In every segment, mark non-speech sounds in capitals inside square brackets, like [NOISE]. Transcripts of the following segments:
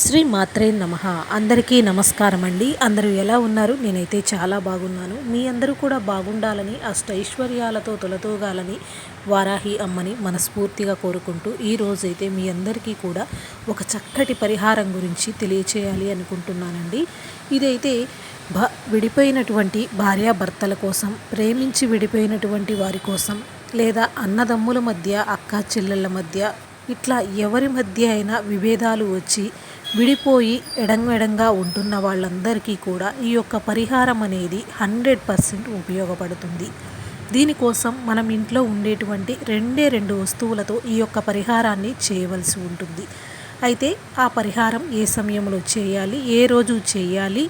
శ్రీ మాత్రే నమ. అందరికీ నమస్కారం అండి అందరూ ఎలా ఉన్నారు? నేనైతే చాలా బాగున్నాను. మీ అందరూ కూడా బాగుండాలని అష్టైశ్వర్యాలతో తొలతూగాలని వారాహి అమ్మని మనస్ఫూర్తిగా కోరుకుంటూ ఈరోజైతే మీ అందరికీ కూడా ఒక చక్కటి పరిహారం గురించి తెలియచేయాలి అనుకుంటున్నానండి. ఇదైతే భ విడిపోయినటువంటి భార్యాభర్తల కోసం ప్రేమించి విడిపోయినటువంటి వారి కోసం లేదా అన్నదమ్ముల మధ్య అక్క చెల్లెళ్ళ మధ్య ఇట్లా ఎవరి మధ్య అయినా విభేదాలు వచ్చి విడిపోయి ఎడంగెడంగా ఉంటున్న వాళ్ళందరికీ కూడా ఈ యొక్క పరిహారం అనేది హండ్రెడ్ పర్సెంట్ ఉపయోగపడుతుంది. దీనికోసం మనం ఇంట్లో ఉండేటువంటి రెండే రెండు వస్తువులతో ఈ యొక్క పరిహారాన్ని చేయవలసి ఉంటుంది. అయితే ఆ పరిహారం ఏ సమయంలో చేయాలి ఏ రోజు చేయాలి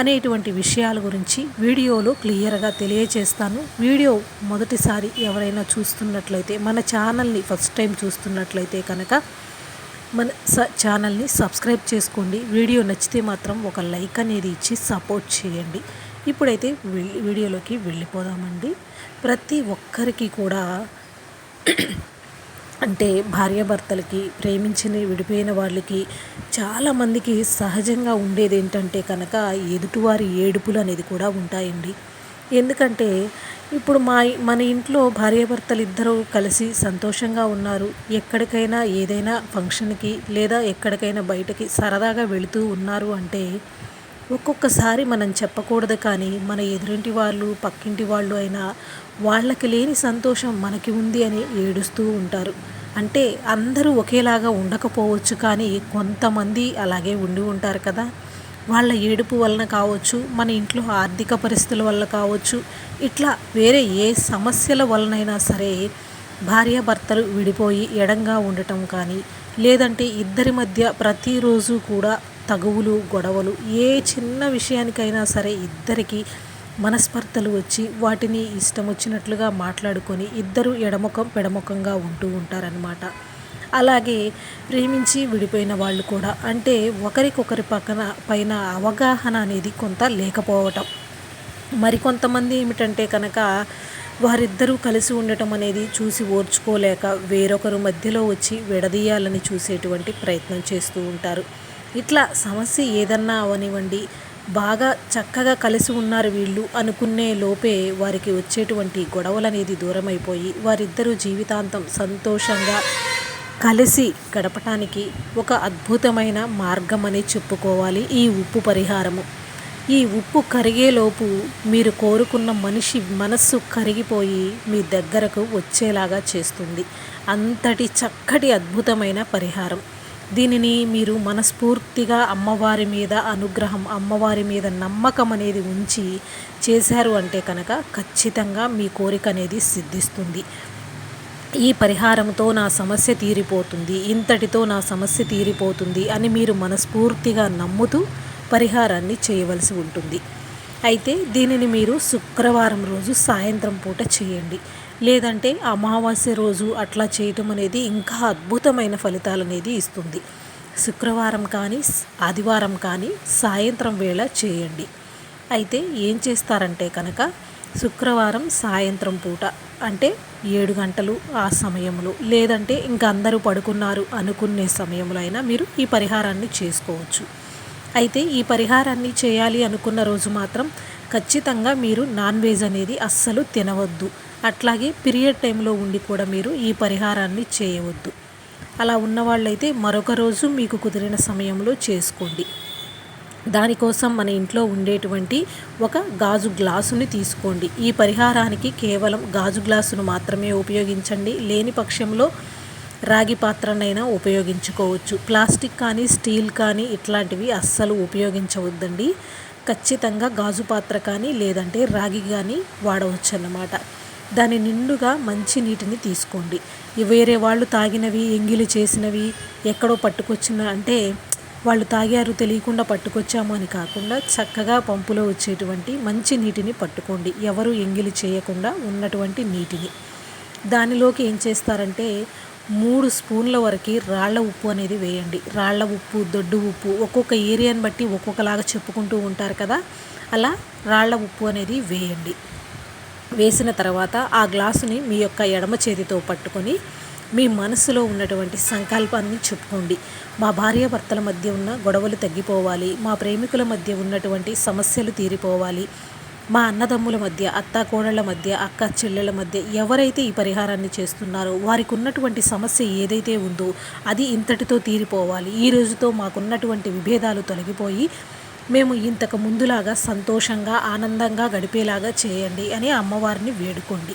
అనేటువంటి విషయాల గురించి వీడియోలో క్లియర్గా తెలియచేస్తాను. వీడియో మొదటిసారి ఎవరైనా చూస్తున్నట్లయితే మన ఛానల్ని ఫస్ట్ టైం చూస్తున్నట్లయితే కనుక మన స ఛానల్ని సబ్స్క్రైబ్ చేసుకోండి. వీడియో నచ్చితే మాత్రం ఒక లైక్ అనేది ఇచ్చి సపోర్ట్ చేయండి. ఇప్పుడైతే వీడియోలోకి వెళ్ళిపోదామండి. ప్రతి ఒక్కరికి కూడా [CLEARS THROAT] అంటే భార్యాభర్తలకి ప్రేమించిన విడిపోయిన వాళ్ళకి చాలామందికి సహజంగా ఉండేది ఏంటంటే కనుక ఎదుటివారి ఏడుపులు అనేది కూడా ఉంటాయండి. ఎందుకంటే ఇప్పుడు మా మన ఇంట్లో భార్యాభర్తలు ఇద్దరూ కలిసి సంతోషంగా ఉన్నారు. ఎక్కడికైనా ఏదైనా ఫంక్షన్కి లేదా ఎక్కడికైనా బయటకి సరదాగా వెళుతూ ఉన్నారు అంటే ఒక్కొక్కసారి మనం చెప్పకూడదు కానీ మన ఎదురింటి వాళ్ళు పక్కింటి వాళ్ళు అయినా వాళ్ళకి లేని సంతోషం మనకి ఉంది అని ఏడుస్తూ ఉంటారు. అంటే అందరూ ఒకేలాగా ఉండకపోవచ్చు కానీ కొంతమంది అలాగే ఉండి ఉంటారు కదా. వాళ్ళ ఏడుపు వలన కావచ్చు మన ఇంట్లో ఆర్థిక పరిస్థితుల వల్ల కావచ్చు ఇట్లా వేరే ఏ సమస్యల వలనైనా సరే భార్యాభర్తలు విడిపోయి ఎడంగా ఉండటం కానీ లేదంటే ఇద్దరి మధ్య ప్రతిరోజు కూడా తగువులు గొడవలు ఏ చిన్న విషయానికైనా సరే ఇద్దరికి మనస్పర్ధలు వచ్చి వాటిని ఇష్టం వచ్చినట్లుగా మాట్లాడుకొని ఇద్దరు ఎడముఖం పెడముఖంగా ఉంటూ ఉంటారనమాట అలాగే ప్రేమించి విడిపోయిన వాళ్ళు కూడా. అంటే ఒకరికొకరి పక్కన పైన అవగాహన అనేది కొంత లేకపోవటం. మరికొంతమంది ఏమిటంటే కనుక వారిద్దరూ కలిసి ఉండటం అనేది చూసి ఓర్చుకోలేక వేరొకరు మధ్యలో వచ్చి విడదీయాలని చూసేటువంటి ప్రయత్నం చేస్తూ ఉంటారు. ఇట్లా సమస్య ఏదన్నా అవనివ్వండి బాగా చక్కగా కలిసి ఉన్నారు వీళ్ళు అనుకునే లోపే వారికి వచ్చేటువంటి గొడవలు అనేది దూరమైపోయి వారిద్దరూ జీవితాంతం సంతోషంగా కలిసి గడపటానికి ఒక అద్భుతమైన మార్గం అని చెప్పుకోవాలి ఈ ఉప్పు పరిహారము. ఈ ఉప్పు కరిగేలోపు మీరు కోరుకున్న మనిషి మనస్సు కరిగిపోయి మీ దగ్గరకు వచ్చేలాగా చేస్తుంది. అంతటి చక్కటి అద్భుతమైన పరిహారం. దీనిని మీరు మనస్ఫూర్తిగా అమ్మవారి మీద అనుగ్రహం అమ్మవారి మీద నమ్మకం అనేది ఉంచి చేశారు అంటే కనుక ఖచ్చితంగా మీ కోరిక అనేది సిద్ధిస్తుంది. ఈ పరిహారంతో నా సమస్య తీరిపోతుంది ఇంతటితో నా సమస్య తీరిపోతుంది అని మీరు మనస్ఫూర్తిగా నమ్ముతూ పరిహారాన్ని చేయవలసి ఉంటుంది. అయితే దీనిని మీరు శుక్రవారం రోజు సాయంత్రం పూట చేయండి. లేదంటే అమావాస్య రోజు అట్లా చేయటం అనేది ఇంకా అద్భుతమైన ఫలితాలు అనేది ఇస్తుంది. శుక్రవారం కానీ ఆదివారం కానీ సాయంత్రం వేళ చేయండి. అయితే ఏం చేస్తారంటే కనుక శుక్రవారం సాయంత్రం పూట అంటే ఏడు గంటలు ఆ సమయంలో. లేదంటే ఇంకా అందరూ పడుకున్నారు అనుకునే సమయంలో అయినా మీరు ఈ పరిహారాన్ని చేసుకోవచ్చు. అయితే ఈ పరిహారాన్ని చేయాలి అనుకున్న రోజు మాత్రం ఖచ్చితంగా మీరు నాన్ వెజ్ అనేది అస్సలు తినవద్దు. అట్లాగే పీరియడ్ టైంలో ఉండి కూడా మీరు ఈ పరిహారాన్ని చేయవద్దు. అలా ఉన్నవాళ్ళైతే మరొక రోజు మీకు కుదిరిన సమయంలో చేసుకోండి. దానికోసం మన ఇంట్లో ఉండేటువంటి ఒక గాజు గ్లాసుని తీసుకోండి. ఈ పరిహారానికి కేవలం గాజు గ్లాసును మాత్రమే ఉపయోగించండి. లేని పక్షంలో రాగి పాత్రనైనా ఉపయోగించుకోవచ్చు. ప్లాస్టిక్ కానీ స్టీల్ కానీ ఇట్లాంటివి అస్సలు ఉపయోగించవద్దండి. ఖచ్చితంగా గాజు పాత్ర కానీ లేదంటే రాగి కానీ వాడవచ్చు అన్నమాట దాని నిండుగా మంచి నీటిని తీసుకోండి. వేరే వాళ్ళు తాగినవి ఎంగిలి చేసినవి ఎక్కడో పట్టుకొచ్చిన అంటే వాళ్ళు తాగారు తెలియకుండా పట్టుకొచ్చాము అని కాకుండా చక్కగా పంపులో వచ్చేటువంటి మంచి నీటిని పట్టుకోండి. ఎవరు ఎంగిలి చేయకుండా ఉన్నటువంటి నీటిని. దానిలోకి ఏం చేస్తారంటే మూడు స్పూన్ల వరకు రాళ్ళ ఉప్పు అనేది వేయండి. రాళ్ళ ఉప్పు దొడ్డు ఉప్పు ఒక్కొక్క ఏరియాని బట్టి ఒక్కొక్కలాగా చెప్పుకుంటూ ఉంటారు కదా. అలా రాళ్ళ ఉప్పు అనేది వేయండి. వేసిన తర్వాత ఆ గ్లాసుని మీ యొక్క ఎడమ చేతితో పట్టుకొని మీ మనసులో ఉన్నటువంటి సంకల్పాన్ని చెప్పుకోండి. మా భార్యాభర్తల మధ్య ఉన్న గొడవలు తగ్గిపోవాలి. మా ప్రేమికుల మధ్య ఉన్నటువంటి సమస్యలు తీరిపోవాలి. మా అన్నదమ్ముల మధ్య అత్త కోడళ్ళ మధ్య అక్క చెల్లెల మధ్య ఎవరైతే ఈ పరిహారాన్ని చేస్తున్నారో వారికి ఉన్నటువంటి సమస్య ఏదైతే ఉందో అది ఇంతటితో తీరిపోవాలి. ఈ రోజుతో మాకున్నటువంటి విభేదాలు తొలగిపోయి మేము ఇంతకు ముందులాగా సంతోషంగా ఆనందంగా గడిపేలాగా చేయండి అని అమ్మవారిని వేడుకోండి.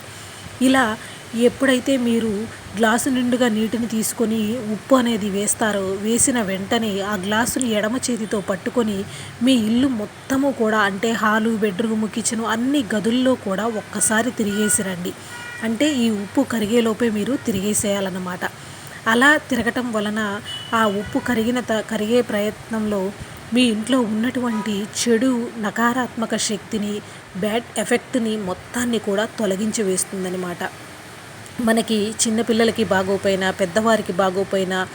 ఇలా ఎప్పుడైతే మీరు గ్లాసు నిండుగా నీటిని తీసుకొని ఉప్పు అనేది వేస్తారో వేసిన వెంటనే ఆ గ్లాసుని ఎడమ చేతితో పట్టుకొని మీ ఇల్లు మొత్తము కూడా అంటే హాలు బెడ్రూమ్ కిచెన్ అన్ని గదుల్లో కూడా ఒక్కసారి తిరిగేసి రండి. అంటే ఈ ఉప్పు కరిగేలోపే మీరు తిరిగేసేయాలన్నమాట. అలా తిరగటం వలన ఆ ఉప్పు కరిగిన త కరిగే ప్రయత్నంలో మీ ఇంట్లో ఉన్నటువంటి చెడు నకారాత్మక శక్తిని బ్యాడ్ ఎఫెక్ట్ని మొత్తాన్ని కూడా తొలగించి వేస్తుందన్నమాట. మనకి చిన్నపిల్లలకి బాగోపోయినా పెద్దవారికి బాగోపోయినా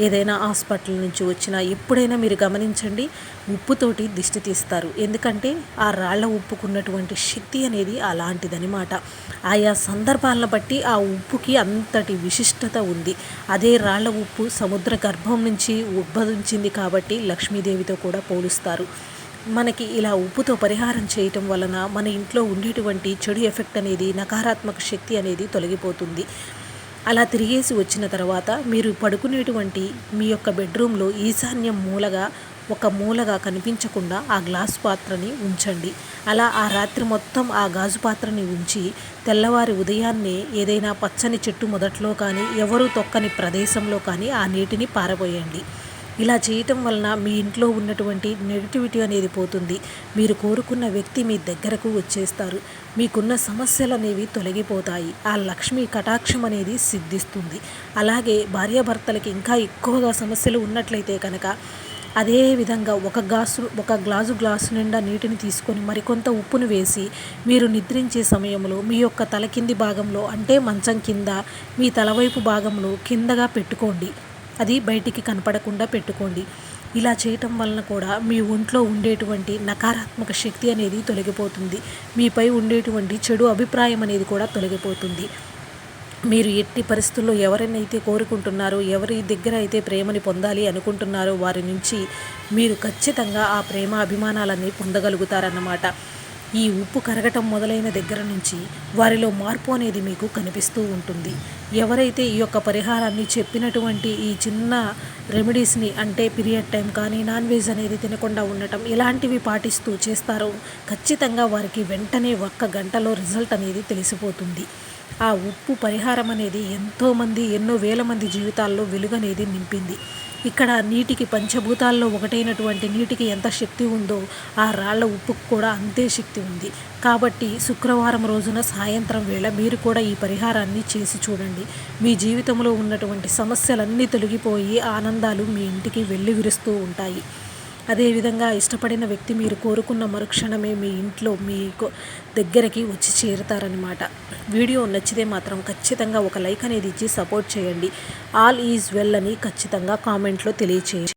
ఏదైనా హాస్పిటల్ నుంచి వచ్చినా ఎప్పుడైనా మీరు గమనించండి ఉప్పుతోటి దిష్టి తీస్తారు. ఎందుకంటే ఆ రాళ్ళ ఉప్పుకున్నటువంటి శక్తి అనేది అలాంటిదనమాట ఆయా సందర్భాలను బట్టి ఆ ఉప్పుకి అంతటి విశిష్టత ఉంది. అదే రాళ్ళ ఉప్పు సముద్ర గర్భం నుంచి ఉద్భవించింది కాబట్టి లక్ష్మీదేవితో కూడా పోలుస్తారు. మనకి ఇలా ఉప్పుతో పరిహారం చేయటం వలన మన ఇంట్లో ఉండేటువంటి చెడు ఎఫెక్ట్ అనేది నకారాత్మక శక్తి అనేది తొలగిపోతుంది. అలా తిరిగేసి వచ్చిన తర్వాత మీరు పడుకునేటువంటి మీ యొక్క బెడ్రూమ్లో ఈశాన్యం మూలగా ఒక మూలగా కనిపించకుండా ఆ గ్లాసు పాత్రని ఉంచండి. అలా ఆ రాత్రి మొత్తం ఆ గాజు పాత్రని ఉంచి తెల్లవారి ఉదయాన్నే ఏదైనా పచ్చని చెట్టు మొదట్లో కానీ ఎవరు తొక్కని ప్రదేశంలో కానీ ఆ నీటిని పారబోయండి. ఇలా చేయటం వలన మీ ఇంట్లో ఉన్నటువంటి నెగిటివిటీ అనేది పోతుంది. మీరు కోరుకున్న వ్యక్తి మీ దగ్గరకు వచ్చేస్తారు. మీకున్న సమస్యలు అనేవి తొలగిపోతాయి. ఆ లక్ష్మి కటాక్షం అనేది సిద్ధిస్తుంది. అలాగే భార్యాభర్తలకి ఇంకా ఎక్కువగా సమస్యలు ఉన్నట్లయితే కనుక అదే విధంగా ఒక గ్లాసు ఒక గ్లాసు గ్లాసు నిండా నీటిని తీసుకొని మరికొంత ఉప్పును వేసి మీరు నిద్రించే సమయంలో మీ యొక్క తల కింది భాగంలో అంటే మంచం కింద మీ తలవైపు భాగంలో కిందగా పెట్టుకోండి. అది బయటికి కనపడకుండా పెట్టుకోండి. ఇలా చేయటం వలన కూడా మీ ఒంట్లో ఉండేటువంటి నకారాత్మక శక్తి అనేది తొలగిపోతుంది. మీపై ఉండేటువంటి చెడు అభిప్రాయం అనేది కూడా తొలగిపోతుంది. మీరు ఎట్టి పరిస్థితుల్లో ఎవరినైతే కోరుకుంటున్నారో ఎవరి దగ్గర అయితే ప్రేమని పొందాలి అనుకుంటున్నారో వారి నుంచి మీరు ఖచ్చితంగా ఆ ప్రేమ అభిమానాలన్నీ పొందగలుగుతారన్నమాట. ఈ ఉప్పు కరగటం మొదలైన దగ్గర నుంచి వారిలో మార్పు అనేది మీకు కనిపిస్తూ ఉంటుంది. ఎవరైతే ఈ యొక్క పరిహారాన్ని చెప్పినటువంటి ఈ చిన్న రెమెడీస్ని అంటే పీరియడ్ టైం కానీ నాన్ వెజ్ అనేది తినకుండా ఉండటం ఇలాంటివి పాటిస్తూ చేస్తారో ఖచ్చితంగా వారికి వెంటనే ఒక్క గంటలో రిజల్ట్ అనేది తెలిసిపోతుంది. ఆ ఉప్పు పరిహారం అనేది ఎంతోమంది ఎన్నో వేల మంది జీవితాల్లో వెలుగనేది నింపింది. ఇక్కడ నీటికి పంచభూతాల్లో ఒకటైనటువంటి నీటికి ఎంత శక్తి ఉందో ఆ రాళ్ళ ఉప్పుకు కూడా అంతే శక్తి ఉంది. కాబట్టి శుక్రవారం రోజున సాయంత్రం వేళ మీరు కూడా ఈ పరిహారాన్ని చేసి చూడండి. మీ జీవితంలో ఉన్నటువంటి సమస్యలన్నీ తొలగిపోయి ఆనందాలు మీ ఇంటికి వెళ్ళి విరుస్తూ ఉంటాయి. అదేవిధంగా ఇష్టపడిన వ్యక్తి మీరు కోరుకున్న మరుక్షణమే మీ ఇంట్లో మీకు దగ్గరికి వచ్చి చేరుతారనమాట వీడియో నచ్చితే మాత్రం ఖచ్చితంగా ఒక లైక్ అనేది ఇచ్చి సపోర్ట్ చేయండి. ఆల్ ఈజ్ వెల్ అని ఖచ్చితంగా కామెంట్లో తెలియచేయండి.